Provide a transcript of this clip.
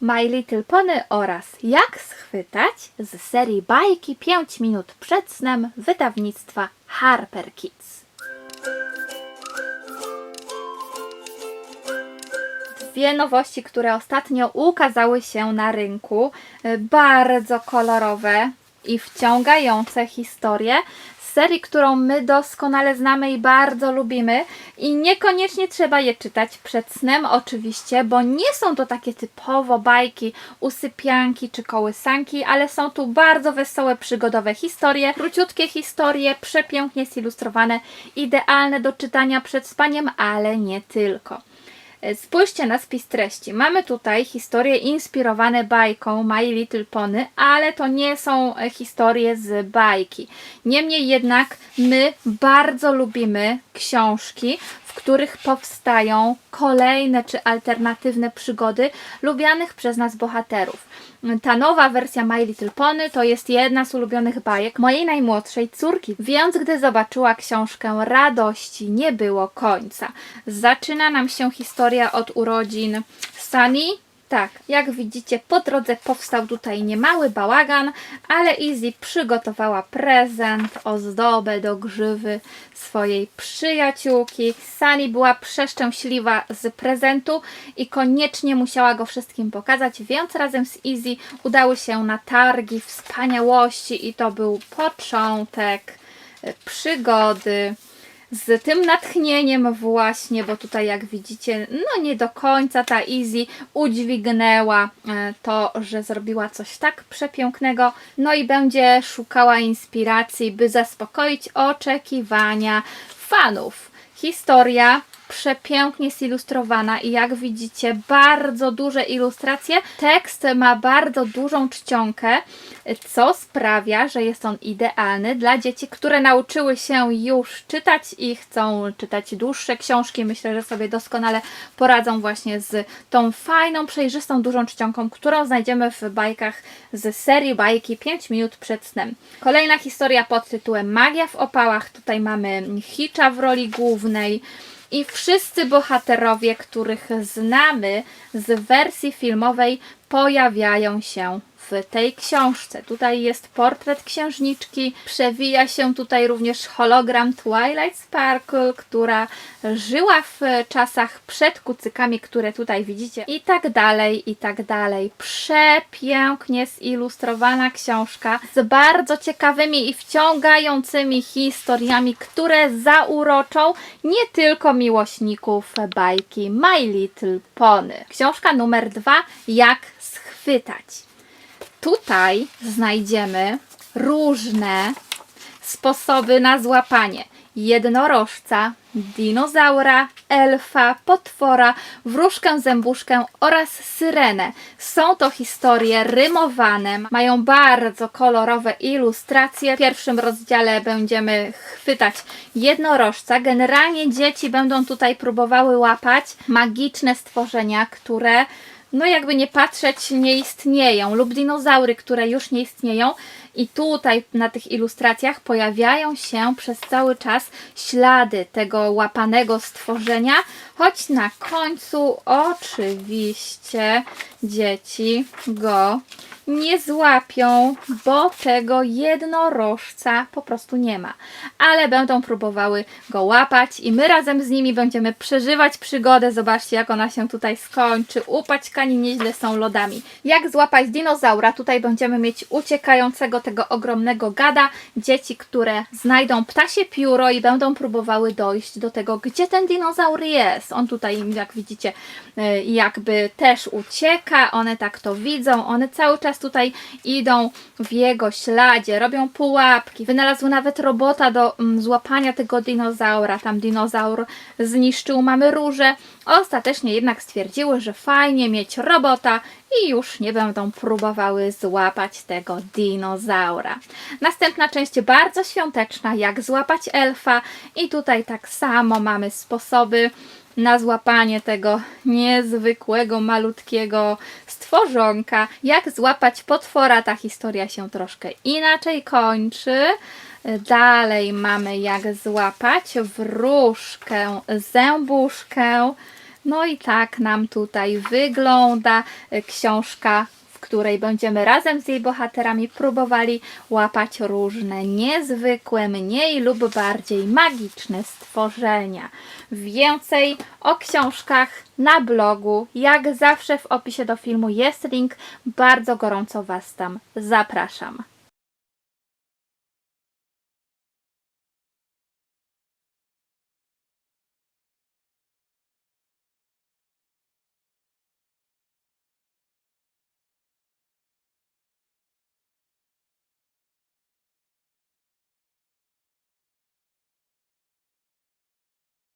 My Little Pony oraz Jak schwytać z serii bajki 5 minut przed snem wydawnictwa Harper Kids. Dwie nowości, które ostatnio ukazały się na rynku, y, bardzo kolorowe i wciągające historie serii, którą my doskonale znamy i bardzo lubimy i niekoniecznie trzeba je czytać przed snem oczywiście, bo nie są to takie typowo bajki, usypianki czy kołysanki, ale są tu bardzo wesołe, przygodowe historie, króciutkie historie, przepięknie zilustrowane, idealne do czytania przed spaniem, ale nie tylko. E, Spójrzcie na spis treści. Mamy tutaj historie inspirowane bajką My Little Pony, ale to nie są e, historie z bajki. Niemniej jednak my bardzo lubimy książki, w których powstają kolejne czy alternatywne przygody lubianych przez nas bohaterów. Ta nowa wersja My Little Pony to jest jedna z ulubionych bajek mojej najmłodszej córki, więc gdy zobaczyła książkę radości nie było końca. Zaczyna nam się historia od urodzin Sunny. Tak, jak widzicie, po drodze powstał tutaj niemały bałagan, ale Izzy przygotowała prezent, ozdobę do grzywy swojej przyjaciółki. Sunny była przeszczęśliwa z prezentu i koniecznie musiała go wszystkim pokazać, więc razem z Izzy udały się na targi wspaniałości i to był początek przygody z tym natchnieniem właśnie, bo tutaj jak widzicie, no nie do końca ta Easy udźwignęła e, to, że zrobiła coś tak przepięknego, no i będzie szukała inspiracji, by zaspokoić oczekiwania fanów. Historia przepięknie zilustrowana i jak widzicie bardzo duże ilustracje. Tekst ma bardzo dużą czcionkę, co sprawia, że jest on idealny dla dzieci, które nauczyły się już czytać i chcą czytać dłuższe książki. Myślę, że sobie doskonale poradzą właśnie z tą fajną, przejrzystą, dużą czcionką, którą znajdziemy w bajkach z serii bajki 5 minut przed snem. Kolejna historia pod tytułem Magia w opałach. Tutaj mamy Hitcha w roli głównej. I wszyscy bohaterowie, których znamy z wersji filmowej, pojawiają się w tej książce. Tutaj jest portret księżniczki, przewija się tutaj również hologram Twilight Sparkle, która żyła w czasach przed kucykami, które tutaj widzicie i tak dalej, i tak dalej. Przepięknie zilustrowana książka z bardzo ciekawymi i wciągającymi historiami, które zauroczą nie tylko miłośników bajki My Little Pony. Książka numer dwa, jak schwytać. Tutaj znajdziemy różne sposoby na złapanie jednorożca, dinozaura, elfa, potwora, wróżkę, zębuszkę oraz syrenę. Są to historie rymowane, mają bardzo kolorowe ilustracje. W pierwszym rozdziale będziemy chwytać jednorożca. Generalnie dzieci będą tutaj próbowały łapać magiczne stworzenia, które no jakby nie patrzeć, nie istnieją, lub dinozaury, które już nie istnieją. I tutaj na tych ilustracjach pojawiają się przez cały czas ślady tego łapanego stworzenia, choć na końcu oczywiście dzieci go nie złapią, bo tego jednorożca po prostu nie ma. Ale będą próbowały go łapać i my razem z nimi będziemy przeżywać przygodę. Zobaczcie, jak ona się tutaj skończy. Upaćkani nieźle są lodami. Jak złapać dinozaura? Tutaj będziemy mieć uciekającego tego ogromnego gada. Dzieci, które znajdą ptasie pióro i będą próbowały dojść do tego, gdzie ten dinozaur jest. On tutaj, jak widzicie, y, jakby też ucieka. One tak to widzą. One cały czas tutaj idą w jego śladzie, robią pułapki. Wynalazły nawet robota do mm, złapania tego dinozaura. Tam dinozaur zniszczył mamy róże. Ostatecznie jednak stwierdziły, że fajnie mieć robota i już nie będą próbowały złapać tego dinozaura. Następna część bardzo świąteczna, jak złapać elfa i tutaj tak samo mamy sposoby na złapanie tego niezwykłego, malutkiego stworzonka. Jak złapać potwora, ta historia się troszkę inaczej kończy. Dalej mamy jak złapać wróżkę, zębuszkę. No i tak nam tutaj wygląda książka, której będziemy razem z jej bohaterami próbowali łapać różne niezwykłe, mniej lub bardziej magiczne stworzenia. Więcej o książkach na blogu, jak zawsze w opisie do filmu jest link. Bardzo gorąco Was tam zapraszam.